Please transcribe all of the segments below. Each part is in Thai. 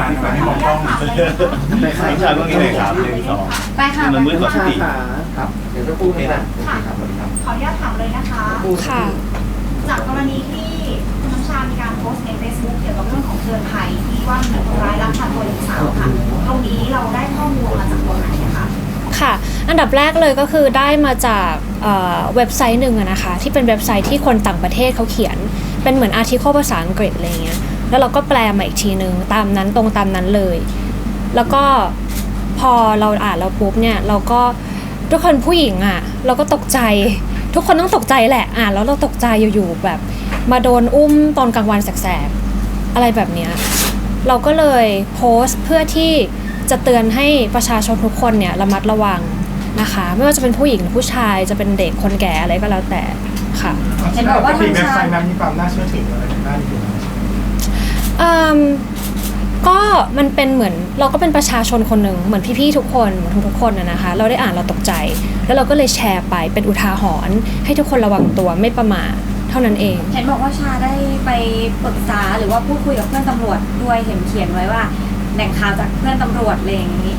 ชาดีกว่าให้มองกล้องน้ำชาก็งี้เลยครับหนึ่งสองไปค่ะมันมืดกว่าสติครับเดี๋ยวจะพูดให้นะครับสวัสดีครับขออนุญาตถามเลยนะคะค่ะ จากกรณีที่คุณน้ำชา มีการโพสต์ใน Facebook เกี่ยวกับเรื่องของเตือนภัยที่ว่ามีคนร้ายลักพาตัวหญิงสาวค่ะ ตรงนี้เราได้ข้อมูลมาจากตัวไหนนะคะค่ะ อันดับแรกเลยก็คือได้มาจากเอ่อเว็บไซต์หนึ่งอะนะคะ ที่เป็นเว็บไซต์ที่คนต่างประเทศเขาเขียน เป็นเหมือนอาร์ติเคิลภาษาอังกฤษอะไรเงี้ย แล้วเราก็แปลมาอีกทีนึงตามนั้นตรงตามนั้นเลย แล้วก็พอเราอ่านแล้วปุ๊บเนี่ยเราก็ทุกคนผู้หญิงอะเราก็ตกใจ ทุกคนต้องตกใจแหละอ่านแล้วเราตกใจอยู่ๆแบบ มาโดนอุ้มตอนกลางวันแสกๆอะไรแบบเนี้ยเราก็เลยโพสต์เพื่อที่จะเตือนให้ประชาชนทุกคนเนี่ยระมัดระวังนะคะ ไม่ว่าจะเป็นผู้หญิงหรือผู้ชายจะเป็นเด็กคนแก่อะไรก็แล้วแต่ค่ะ เห็นบอกว่าทางเว็บไซต์นั้นมีความน่าเชื่อถืออะไรบ้างอยู่ นะอืมก็มันเป็นเหมือนเราก็เป็นประชาชนคนหนึ่งเหมือนพี่ๆทุกคนเหมือนทุกๆคนนะนะคะ เราได้อ่านเราตกใจ แล้วเราก็เลยแชร์ไปเป็นอุทาหรณ์ให้ทุกคนระวังตัวไม่ประมาทเท่านั้นเอง เห็นบอกว่าชาได้ไปปรึกษาหรือว่าพูดคุยกับเพื่อนตำรวจด้วยเห็นเขียนไว้ว่าแหล่งข่าวจากเพื่อนตำรวจอะไรอย่างนี้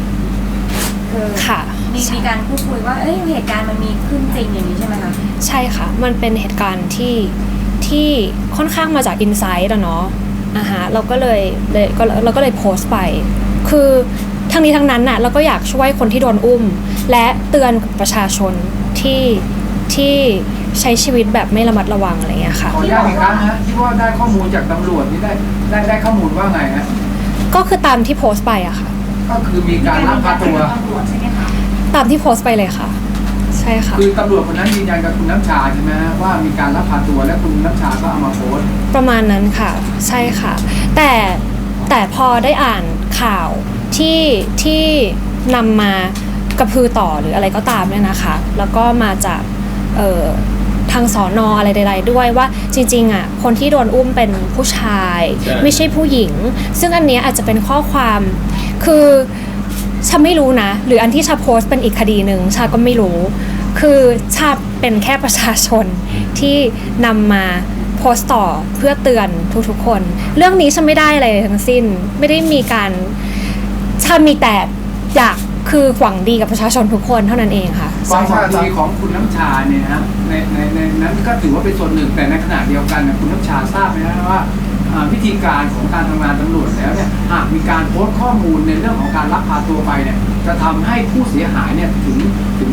คือค่ะ มีมีการพูดคุยว่าเอ้ยเหตุการณ์มันมีขึ้นจริงอย่างนี้ใช่ไหมคะใช่ค่ะ มันเป็นเหตุการณ์ที่ที่ค่อนข้างมาจากอินไซต์อะเนาะ อ่าฮะเราก็เลยเลยก็เราก็เลยโพสต์ไป คือทั้งนี้ทั้งนั้นน่ะเราก็อยากช่วยคนที่โดนอุ้ม และเตือนประชาชนที่ที่ใช้ชีวิตแบบไม่ระมัดระวังอะไรเงี้ยค่ะ ขออนุญาตอีกครั้งนะฮะที่ว่าได้ข้อมูลจากตำรวจนี่ได้ได้ได้ข้อมูลว่าไงฮะก็คือตามที่โพสต์ไปอะค่ะ ก็คือมีการลักพาตัวตำรวจใช่ไหมคะตามที่โพสต์ไปเลยค่ะ ใช่ค่ะ คือตำรวจคนนั้นยืนยันกับคุณน้ำชาใช่ไหมฮะว่ามีการลักพาตัวและคุณน้ำชาก็เอามาโพสต์ประมาณนั้นค่ะ ใช่ค่ะ แต่แต่พอได้อ่านข่าวที่ที่นำมากระพือต่อหรืออะไรก็ตามเนี่ยนะคะ แล้วก็มาจากเอ่อทางสอนออะไรใดๆด้วยว่าจริงๆอะคนที่โดนอุ้มเป็นผู้ชายใช่ไม่ใช่ผู้หญิง ซึ่งอันเนี้ยอาจจะเป็นข้อความคือ ชาไม่รู้นะ หรืออันที่ชาโพสต์เป็นอีกคดีหนึ่งชาก็ไม่รู้ คือชาเป็นแค่ประชาชนที่นำมาโพสต์ต่อเพื่อเตือนทุกๆคน เรื่องนี้ฉันไม่ได้อะไรทั้งสิ้น ไม่ได้มีการชามีแต่อยากคือหวังดีกับประชาชนทุกคนเท่านั้นเองค่ะความหวังดีของคุณน้ำชาเนี่ยนะในในในนั้นก็ถือว่าเป็นส่วนหนึ่งแต่ในขณะเดียวกันเนี่ยคุณน้ำชาทราบไหมนะว่าอ่า วิธีการของการทำงานตำรวจแล้วเนี่ยหากมีการโพสต์ข้อมูลในเรื่องของการลักพาตัวไปเนี่ยจะทำให้ผู้เสียหายเนี่ยถึงถึง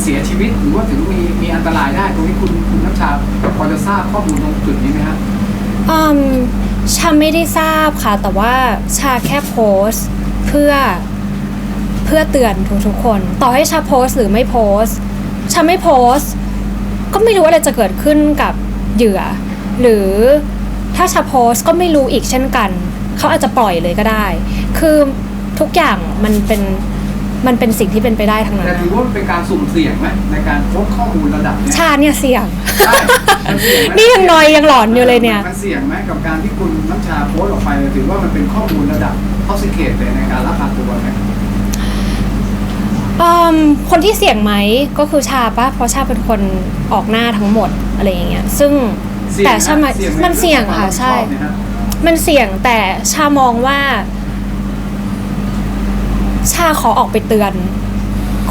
เสียชีวิตหรือว่าถึงมีมีอันตรายได้ตรงนี้คุณคุณน้ำชาพอจะทราบข้อมูลตรงจุดนี้ไหมฮะอืมชาไม่ได้ทราบค่ะ แต่ว่าชาแค่โพสต์เพื่อเพื่อเตือนทุกๆคน ต่อให้ชาโพสต์หรือไม่โพสต์ชาไม่โพสต์ ก็ไม่รู้ว่าอะไรจะเกิดขึ้นกับเหยื่อ หรือ ถ้าชาโพสต์ก็ไม่รู้อีกเช่นกัน เขาอาจจะปล่อยเลยก็ได้ คือทุกอย่างมันเป็นมันเป็นสิ่งที่เป็นไปได้ทั้งนั้นแต่ถือว่ามันเป็นการสุ่มเสี่ยงไหมในการโพสต์ข้อมูลระดับเนี้ยชาเนี่ยเสี่ยง ใช่มันเสี่ยงไหมนี่ยังนอยยังหลอนอยู่เลยเนี่ย มันเสี่ยงไหมกับการที่คุณน้ำชาโพสต์ออกไปเลยถือว่ามันเป็นข้อมูลระดับท็อปซิเคตเลยในการลักพาตัวไหมอืมคนที่เสี่ยงไหมก็คือชาปะเพราะชาเป็นคนออกหน้าทั้งหมดอะไรอย่างเงี้ยซึ่งเสี่ยง แต่นะชามาเสี่ยงไหมันเสี่ยงค่ะเรื่องของใช่ความรับผิดชอบเนี่ยฮะมันเสี่ยงแต่ชามองว่า ชาขอออกไปเตือน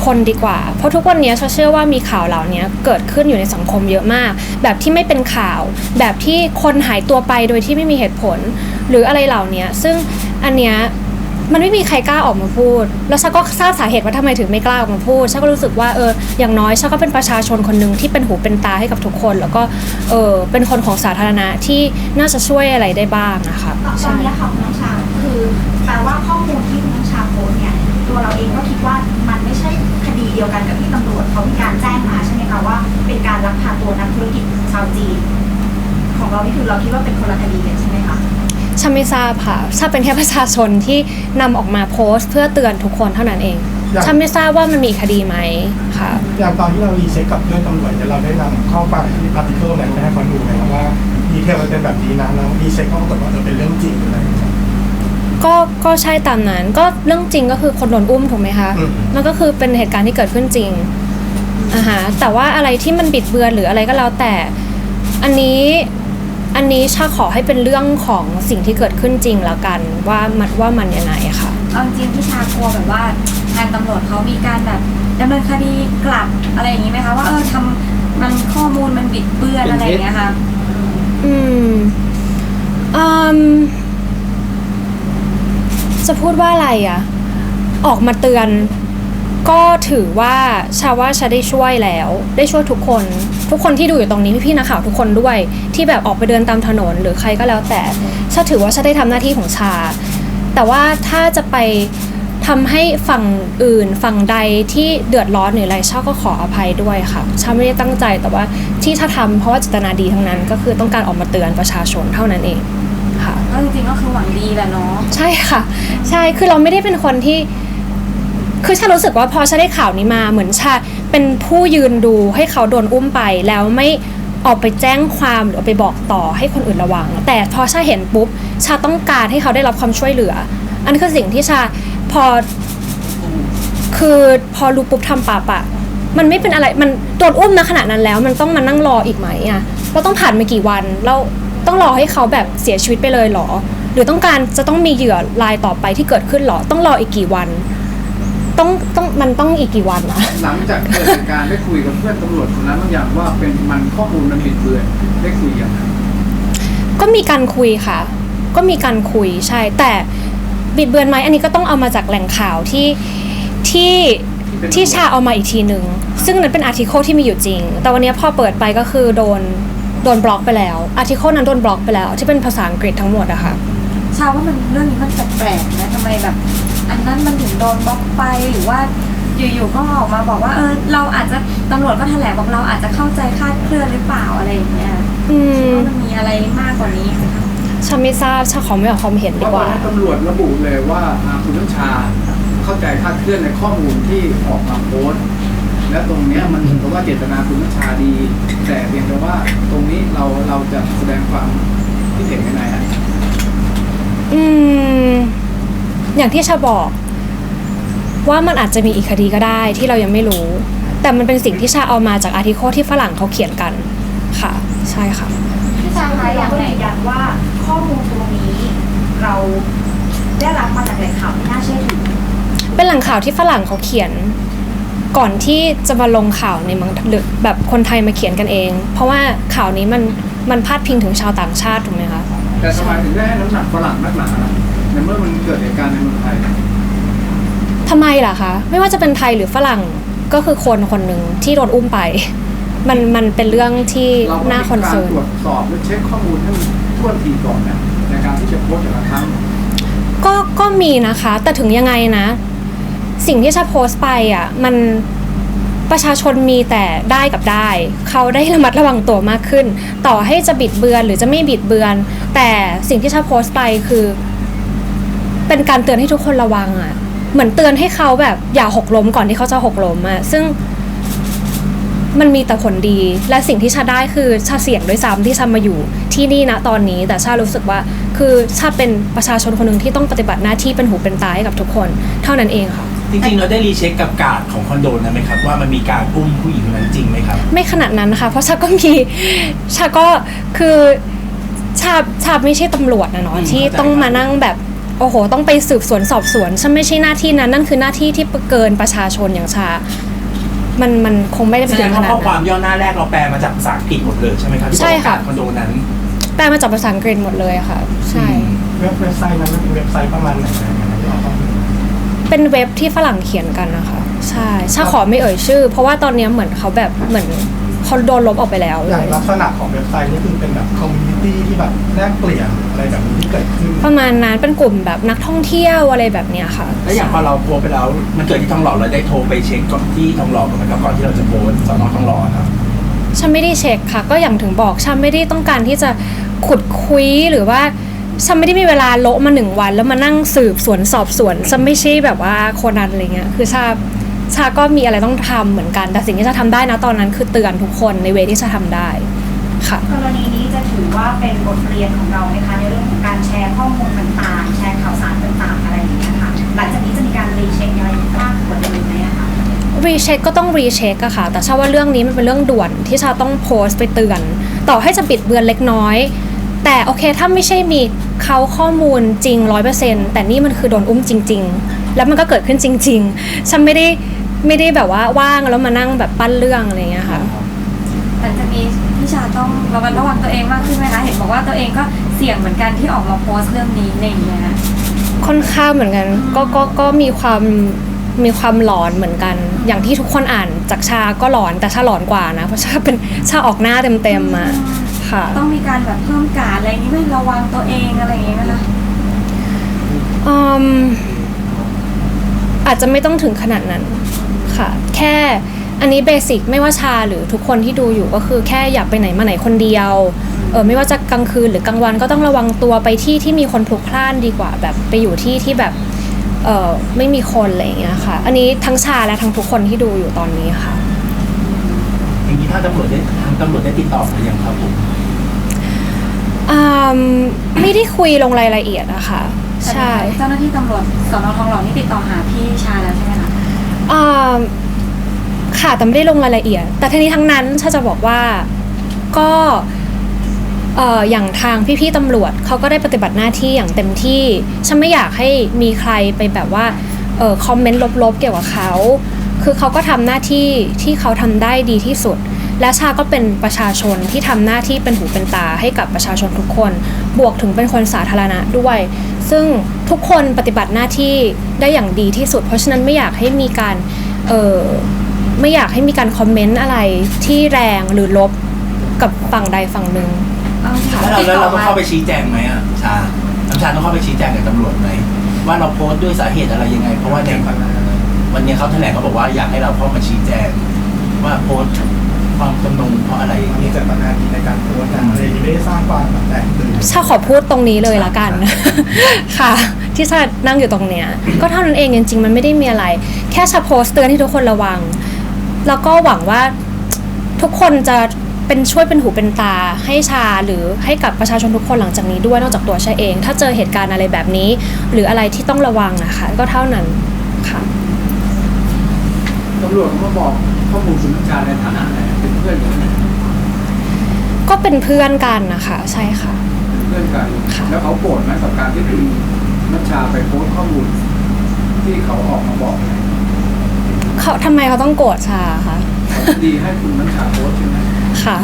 คนดีกว่า เพราะทุกวันนี้ชาเชื่อว่ามีข่าวเหล่านี้เกิดขึ้นอยู่ในสังคมเยอะมาก แบบที่ไม่เป็นข่าว แบบที่คนหายตัวไปโดยที่ไม่มีเหตุผล หรืออะไรเหล่านี้ซึ่งอันเนี้ย มันไม่มีใครกล้าออกมาพูด แล้วชาก็ทราบสาเหตุว่าทำไมถึงไม่กล้าออกมาพูดชาก็รู้สึกว่าเอออย่างน้อยชาก็เป็นประชาชนคนหนึ่งที่เป็นหูเป็นตาให้กับทุกคน แล้วก็เออเป็นคนของสาธารณะที่น่าจะช่วยอะไรได้บ้างนะคะตอนใช่นี้ค่ะคุณน้ำชาคือแปลว่าข้อมูลที่คุณน้ำชาโพสต์เนี่ยตัวเราเองก็คิดว่ามันไม่ใช่คดีเดียวกันกับที่ตำรวจเขามีการแจ้งมาใช่ไหมคะว่าเป็นการลักพาตัวนักธุรกิจชาวจีนของเรานี่คือเราคิดว่าเป็นคนละคดีกันใช่ไหมคะ ชาไม่ทราบค่ะชาเป็นแค่ประชาชนที่นำออกมาโพสต์ เพื่อเตือนทุกคนเท่านั้นเองอยากชาไม่ทราบว่ามันมีคดีไหมค่ะ อย่างตอนที่เรารีเช็คกับเพื่อนตำรวจเนี่ยเราได้นำข้อความที่อาร์ติเคิลนั้นไปให้เขาดูไหมครับว่าดีเทลมันเป็นแบบนี้นะแล้วรีเช็คก็ปรากฏว่าเออเป็นเรื่องจริงหรืออะไรอย่างเงี้ย ก็ก็ใช่ตามนั้น ก็เรื่องจริงก็คือคนโดนอุ้มถูกไหมคะอืม มันก็คือเป็นเหตุการณ์ที่เกิดขึ้นจริงอ่าฮะแต่ว่าอะไรที่มันบิดเบือนหรืออะไรก็แล้วแต่ อันนี้ อันนี้ชาขอให้เป็นเรื่องของสิ่งที่เกิดขึ้นจริงแล้วกัน ว่ามันว่ามันยังไงค่ะ เอาจริงๆพี่ชากลัวแบบว่าทางตำรวจเขามีการแบบดำเนินคดีกลับอะไรอย่างนี้ไหมคะว่าเออทำมันข้อมูลมันบิดเบือนอะไรอย่างเงี้ยค่ะอืมอืมจะพูดว่าอะไรอะออกมาเตือน ก็ถือว่าชาว่าชาได้ช่วยแล้ว ได้ช่วยทุกคน ทุกคนที่ดูอยู่ตรงนี้พี่ๆนักข่าวทุกคนด้วย ที่แบบออกไปเดินตามถนนหรือใครก็แล้วแต่ชาถือว่าชาได้ทำหน้าที่ของชา แต่ว่าถ้าจะไปทำให้ฝั่งอื่นฝั่งใดที่เดือดร้อนหรืออะไรชาก็ขออภัยด้วยค่ะชาไม่ได้ตั้งใจแต่ว่าที่ชาทำเพราะว่าเจตนาดีทั้งนั้น ก็คือต้องการออกมาเตือนประชาชนเท่านั้นเองค่ะก็จริงๆก็คือหวังดีแหละเนาะใช่ค่ะ ใช่คือเราไม่ได้เป็นคนที่ คือชารู้สึกว่าพอชาได้ข่าวนี้มาเหมือนชาเป็นผู้ยืนดูให้เขาโดนอุ้มไปแล้วไม่ออกไปแจ้งความหรือไปบอกต่อให้คนอื่นระวัง แต่พอชาเห็นปุ๊บชาต้องการให้เขาได้รับความช่วยเหลือ อันนี้คือสิ่งที่ชาพอคือพอรู้ปุ๊บทำปับอะมันไม่เป็นอะไรมันโดนอุ้มนะขนาดนั้นแล้ว มันต้องมานั่งรออีกไหมอะเราต้องผ่านมากี่วันเราต้องรอให้เขาแบบเสียชีวิตไปเลยเหรอ หรือต้องการจะต้องมีเหยื่อรายต่อไปที่เกิดขึ้นเหรอ ต้องรออีกกี่วัน ต้องต้องมันต้องอีกกี่วันอะหลังจากเกิดเหตุการณ์ได้คุยกับเพื่อนตำรวจคนนั้นบางอย่างว่าเป็นมันข้อมูลมันบิดเบือนได้คุยอย่างไรก็มีการคุยค่ะ ก็มีการคุยใช่ แต่บิดเบือนไหมอันนี้ก็ต้องเอามาจากแหล่งข่าวที่ที่ที่ชาเอามาอีกทีหนึ่งซึ่งนั้นเป็นอาร์ติเคิลที่มีอยู่จริง แต่วันนี้พอเปิดไปก็คือโดนโดนบล็อกไปแล้วอาร์ติเคิลนั้นโดนบล็อกไปแล้ว ที่เป็นภาษาอังกฤษทั้งหมดอะค่ะชาว่ามันเรื่องนี้มันแปลกๆนะทำไมแบบ อันนั้นมันถึงโดนบล็อกไปหรือว่าอยู่ๆก็ออกมาบอกว่าเออเราอาจจะตำรวจก็แถลงบอกเราอาจจะเข้าใจคลาดเคลื่อนหรือเปล่าอะไรอย่างเงี้ยอืมว่ามันมีอะไรมากกว่านี้ไหมคะชาไม่ทราบชาขอไม่ออกความเห็นเพดีราะกว่าว่า ตำรวจระบุเลยว่าอ่าคุณน้ำชาเข้าใจคลาดเคลื่อนในข้อมูลที่ออกมาโพสต์และตรงเนี้ยมันเหมือนกับว่าเจตนาคุณน้ำชาดี แต่เพียงแต่ว่าตรงนี้เราเราจะแสดงความคิดเห็นยังไงฮะอืม อย่างที่ชาบอกว่ามันอาจจะมีอีกคดีก็ได้ที่เรายังไม่รู้ แต่มันเป็นสิ่งที่ชาเอามาจากอาร์ติโคที่ฝรั่งเขาเขียนกันค่ะ ใช่ค่ะพี่ชายคะอยากยืนยันว่าข้อมูลตรงนี้เราได้รับมาจากแหล่งข่าวที่น่าเชื่อถือเป็นแหล่งข่าวที่ฝรั่งเขาเขียน ก่อนที่จะมาลงข่าวในเมืองหรือแบบคนไทยมาเขียนกันเอง เพราะว่าข่าวนี้มันมันพาดพิงถึงชาวต่างชาติถูกไหมคะแต่ทำไมถึงได้ให้น้ำหนักฝรั่งนักหนาล่ะใน เมื่อมันเกิดเหตุการณ์ในเมืองไทยทำไมล่ะคะ ไม่ว่าจะเป็นไทยหรือฝรั่งก็คือคนคนหนึ่งที่โดนอุ้มไป มันมันเป็นเรื่องที่เราก็น่ามีคอนการเซิร์นตรวจสอบและเช็คข้อมูลให้มันทั่วทีก่อนนะในการที่จะโพสต์แต่ละครั้งก็ก็มีนะคะ แต่ถึงยังไงนะ สิ่งที่ชาโพสต์ไปอะมันประชาชนมีแต่ได้กับได้ เขาได้ระมัดระวังตัวมากขึ้น ต่อให้จะบิดเบือนหรือจะไม่บิดเบือน แต่สิ่งที่ชาโพสต์ไปคือ เป็นการเตือนให้ทุกคนระวังอะ เหมือนเตือนให้เขาแบบอย่าหกล้มก่อนที่เขาจะหกล้มอะ ซึ่งมันมีแต่ผลดี และสิ่งที่ชาได้คือชาเสี่ยงด้วยซ้ำที่ชามาอยู่ที่นี่นะตอนนี้ แต่ชารู้สึกว่าคือชาเป็นประชาชนคนหนึ่งที่ต้องปฏิบัติหน้าที่เป็นหูเป็นตาให้กับทุกคน เท่านั้นเองค่ะ จริงๆ เราได้รีเช็คกับการ์ดของคอนโดนั้นไหมครับ ว่ามันมีการอุ้มผู้หญิงคนนั้นจริงไหมครับ ไม่ขนาดนั้นนะคะ เพราะชาก็มีชาก็คือชาชาไม่ใช่ตำรวจนะเนาะอืมที่เข้าใจต้องมานั่งแบบ โอ้โห ต้องไปสืบสวนสอบสวนฉันไม่ใช่หน้าที่นั้น นั่นคือหน้าที่ที่เกินประชาชนอย่างชา มันมันคงไม่ได้ไปแสดถึงงขว่านาดข้อควานั้มน ย่อหน้าแรกเราแปลมาจากภาษาอังกฤษหมดเลยใช่ไหมครับใช่ค่ะที่บอกว่าการ์ดคอนโดนั้นแปลมาจากภาษาอังกฤษหมดเลยค่ะ ใช่ เว็บเว็บไซต์นั้นมันเป็นเว็บไซต์ประมาณไหนนะที่เราต้องเป็นเว็บที่ฝรั่งเขียนกันนะคะ ใช่ชาขอไม่เอ่ยชื่อ เพราะว่าตอนเนี้ยเหมือนเขาแบบเหมือน เขาโดนลบออกไปแล้ว อย่างลักษณะของเว็บไซต์นี่คือเป็นแบบคอมมูนิตี้ที่แบบแลกเปลี่ยนอะไรแบบนี้ที่เกิดขึ้นประมาณนั้นเป็นกลุ่มแบบนักท่องเที่ยวอะไรแบบเนี้ยค่ะ แล้วอย่างพอเราโพสต์ไปแล้ว มันเกิดที่ทองหล่อเราได้โทรไปเช็คก่อนที่ทองหล่อก่อนไหมครับก่อนที่เราจะโพสต์สอนอทองหล่อครับฉันไม่ได้เช็คค่ะ ก็อย่างถึงบอกฉันไม่ได้ต้องการที่จะขุดคุยหรือว่าฉันไม่ได้มีเวลาโละมาหนึ่งวัน แล้วมานั่งสืบสวนสอบสวนฉันไม่ใช่แบบว่าโคนนั้นอะไรเงี้ยคือชา ชาก็มีอะไรต้องทำเหมือนกัน แต่สิ่งที่ชาทำได้นะตอนนั้นคือเตือนทุกคนในเวที่ชาทำได้ค่ะกรณีนี้จะถือว่าเป็นบทเรียนของเราไหมคะในเรื่องของการแชร์ข้อมูลต่างๆ แชร์ข่าวสารต่างๆอะไรอย่างเงี้ยค่ะหลังจากนี้จะมีการรีเช็คอะไรมากกว่าเดิมไหมอะคะรีเช็คก็ต้องรีเช็คอะค่ะ แต่ชาว่าเรื่องนี้มันเป็นเรื่องด่วนที่ชาต้องโพสต์ไปเตือน ต่อให้จะปิดเบือนเล็กน้อย แต่โอเคถ้าไม่ใช่มีเขาข้อมูลจริงร้อยเปอร์เซ็นแต่นี่มันคือโดนอุ้มจริง ๆ แล้วมันก็เกิดขึ้นจริง ๆ ฉันไม่ได้ ไม่ได้แบบว่าว่างแล้วมานั่งแบบปั้นเรื่องอะไรอย่างเงี้ยค่ะหลังจากนี้พี่ชาต้องระมัดระวังตัวเองมากขึ้นไหมคะเห็นบอกว่าตัวเองก็เสี่ยงเหมือนกันที่ออกมาโพสต์เรื่องนี้ในอย่างเงี้ยค่อนข้างเหมือนกัน ก็ก็ก็มีความมีความหลอนเหมือนกัน อย่างที่ทุกคนอ่านจากชาก็หลอนแต่ชาหลอนกว่านะ เพราะชาเป็นชาออกหน้าเต็มๆมาค่ะ ต้องมีการแบบเพิ่มการดอะไรอย่างนี้ไหมระวังตัวเองอะไรอย่างเงี้ยไหมคะอืมอาจจะไม่ต้องถึงขนาดนั้น ค่ะ แค่อันนี้เบสิกไม่ว่าชาหรือทุกคนที่ดูอยู่ก็คือแค่อยากไปไหนมาไหนคนเดียวเออไม่ว่าจะกลางคืนหรือกลางวันก็ต้องระวังตัวไปที่ที่มีคนพลุกพล่านดีกว่า แบบไปอยู่ที่ที่แบบเออไม่มีคนอะไรอย่างเงี้ยค่ะ อันนี้ทั้งชาและทั้งทุกคนที่ดูอยู่ตอนนี้ค่ะ อย่างนี้ถ้าตำรวจได้ทางตำรวจได้ติดต่อมายังครับผมอืมไม่ได้คุยลงรายละเอียดอะค่ะ ใช่ เจ้าหน้าที่ตำรวจสอนอทองหล่อนี่ติดต่อหาพี่ชาแล้วใช่ไหมคะ อ่าค่ะแต่ไม่ได้ลงรายละเอียด แต่ทีนี้ทั้งนั้นถ้าจะบอกว่าก็เอ่ออย่างทางพี่ๆตำรวจเขาก็ได้ปฏิบัติหน้าที่อย่างเต็มที่ฉันไม่อยากให้มีใครไปแบบว่าเออคอมเมนต์ลบๆเกี่ยวกับเขา คือเขาก็ทำหน้าที่ที่เขาทำได้ดีที่สุด และชาก็เป็นประชาชนที่ทำหน้าที่เป็นหูเป็นตาให้กับประชาชนทุกคน บวกถึงเป็นคนสาธารณะด้วย ซึ่งทุกคนปฏิบัติหน้าที่ได้อย่างดีที่สุด เพราะฉะนั้นไม่อยากให้มีการเออไม่อยากให้มีการคอมเมนต์อะไรที่แรงหรือลบกับฝั่งใดฝั่งหนึ่งเอาจริงแล้วเราแล้วเราต้องเข้าไปชี้แจงไหมอะชาน้ำชาต้องเข้าไปชี้แจงกับตำรวจไหมว่าเราโพสต์ด้วยสาเหตุอะไรยังไง เพราะว่าในวันนี้เขาแถลงเขาบอกว่าอยากให้เราเข้ามาชี้แจงว่าโพสต์ ความจำนงเพราะอะไรมีเจตนาดีในการโพสต์อะไรที่ไม่ได้สร้างความแบบแตกตื่นชาขอพูดตรงนี้เลยละกัน ค่ะ ที่ชานั่งอยู่ตรงเนี้ย ก็เท่านั้นเองจริงๆ มันไม่ได้มีอะไร แค่ชาโพสต์เตือนให้ทุกคนระวัง แล้วก็หวังว่าทุกคนจะเป็นช่วยเป็นหูเป็นตาให้ชาหรือให้กับประชาชนทุกคนหลังจากนี้ด้วยนอกจากตัวชาเอง ถ้าเจอเหตุการณ์อะไรแบบนี้ หรืออะไรที่ต้องระวังนะคะ ก็เท่านั้นค่ะตำรวจเขามาบอกข้อมูลคุณน้ำชาในฐานะอะไรเป็นเพื่อนกันไหมก็เป็นเพื่อนกันนะคะใช่ค่ะ เป็นเพื่อนกันค่ะแล้วเขาโกรธไหมกับการที่คุณน้ำชาไปโพสต์ข้อมูล ที่เขาออกมาบอกเนี่ยเขาทำไมเขาต้องโกรธชาคะเขาดีให้คุณน้ำชาโพสต์ใช่ไหมค่ะ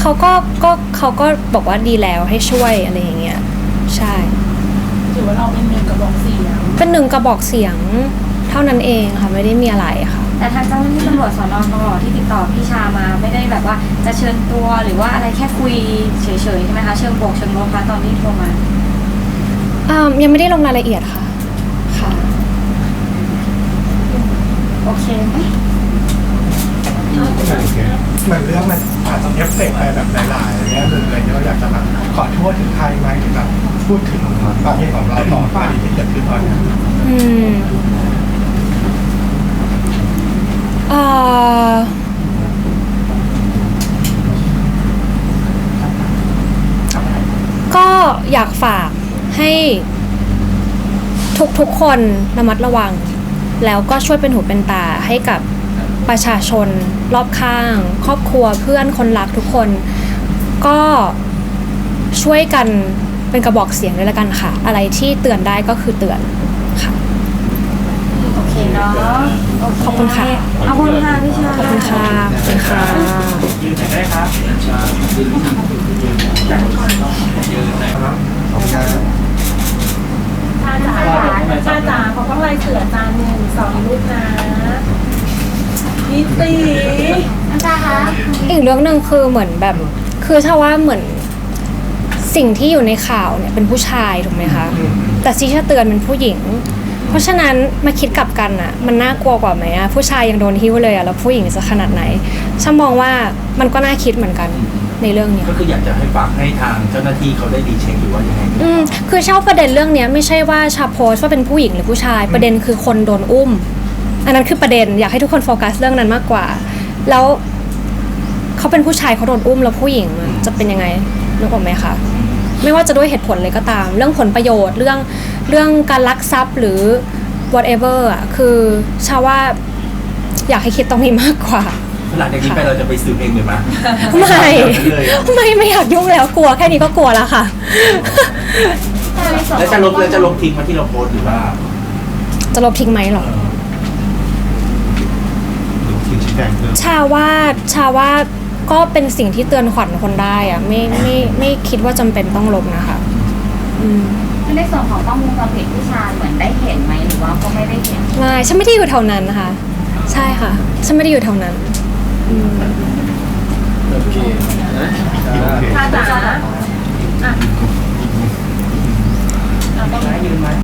เขาก็ก็เขาก็บอกว่าดีแล้วให้ช่วยอะไรอย่างเงี้ยใช่ถือว่าเราเป็นหนึ่งกระบอกเสียง เป็นหนึ่งกระบอกเสียง เท่านั้นเองค่ะไม่ได้มีอะไรค่ะ แต่ทางเจ้าหน้าที่ตำรวจสอนอทองหล่อที่ติดต่อพี่ชามาไม่ได้แบบว่าจะเชิญตัวหรือว่าอะไรแค่คุยเฉยๆใช่ไหมคะเชิงบวกเชิงลบคะตอนนี้โทรมาอ่ายังไม่ได้ลงรายละเอียดค่ะ ค่ะ โอเคไหมเหมือนเรื่องมันอาจจะเอฟเฟกต์ไปแบบหลายๆแง่มุมเลยที่เราอยากจะแบบขอโทษถึงใครไหมหรือแบบพูดถึงความคิดของเราต่อไปที่เกิดขึ้นตอนนี้อืม เอ่อก็อยากฝากให้ทุกๆคนระมัดระวัง แล้วก็ช่วยเป็นหูเป็นตาให้กับประชาชนรอบข้าง ครอบครัวเพื่อนคนรักทุกคน ก็ช่วยกันเป็นกระบอกเสียงด้วยละกันค่ะ อะไรที่เตือนได้ก็คือเตือน เคเนาะโเขอบคุณค่ะ ขอบคุณค่ะพี่ชาขอบคุณค่ะขอบคุณค่ะยืนไหนได้ครับชาจ๋าชาจ๋าเขาต้องลายเสือจานหนึ่งสองรูปนะนิตีอีกเรื่องหนึ่งคือเหมือนแบบ คือถ้าว่าเหมือนสิ่งที่อยู่ในข่าวเนี่ยเป็นผู้ชายถูกไหมคะ แต่ซีชาเตือนเป็นผู้หญิงเพ ราะฉะนั้นมาคิดกลับกันอะมันน่ากลัวกว่าไหมอะผู้ชายยังโดนหิ้วเลยอะแล้วผู้หญิงจะขนาดไหนฉันมองว่ามันก็น่าคิดเหมือนกันในเรื่องเนี้ย ก็คืออยากจะให้ฝากให้ทางเจ้าหน้าที่เขาได้ดีเช็คหรือว่ายังไงอืมคือชอบประเด็นเรื่องเนี้ยไม่ใช่ว่าชาโพสต์ว่าเป็นผู้หญิงหรือผู้ชาย ประเด็นคือคนโดนอุ้ม อันนั้นคือประเด็นอยากให้ทุกคนโฟกัสเรื่องนั้นมากกว่า แล้วเขาเป็นผู้ชายเขาโดนอุ้มแล้วผู้หญิงอะจะเป็นยังไงนึกออกไหมคะไม่ว่าจะด้วยเหตุผลอะไรก็ตาม เรื่องผลประโยชน์เรื่อง เรื่องการลักทรัพย์หรือ whatever อะคือชาว่าอยากให้คิดตรงนี้มากกว่าหลังจากนี้ไปเราจะไปสืบเองเลยไหมไม่เลยไม่ไม่อยากยุ่งแล้วกลัวแค่นี้ก็กลัวแล้วค่ะ แล้วจะลบแล้วจะลบทิ้งมาที่เราโพสต์หรือว่า จะลบทิ้งไหมเหรอถึงชี้แจงเพิ่มชาว่าชาว่าก็เป็นสิ่งที่เตือนขวัญคนได้อะไม่ไม่ไม่คิดว่าจำเป็นต้องลบนะคะ อืม ในส่วนของกล้องวงจรปิดที่ชาญเหมือนได้เห็นไหมหรือว่าก็ไม่ได้เห็นไม่ฉันไม่ได้อยู่แถวนั้นนะคะ ใช่ค่ะ ฉันไม่ได้อยู่แถวนั้นอืมโอเคชาจ๋าอะเราต้องยืนไหม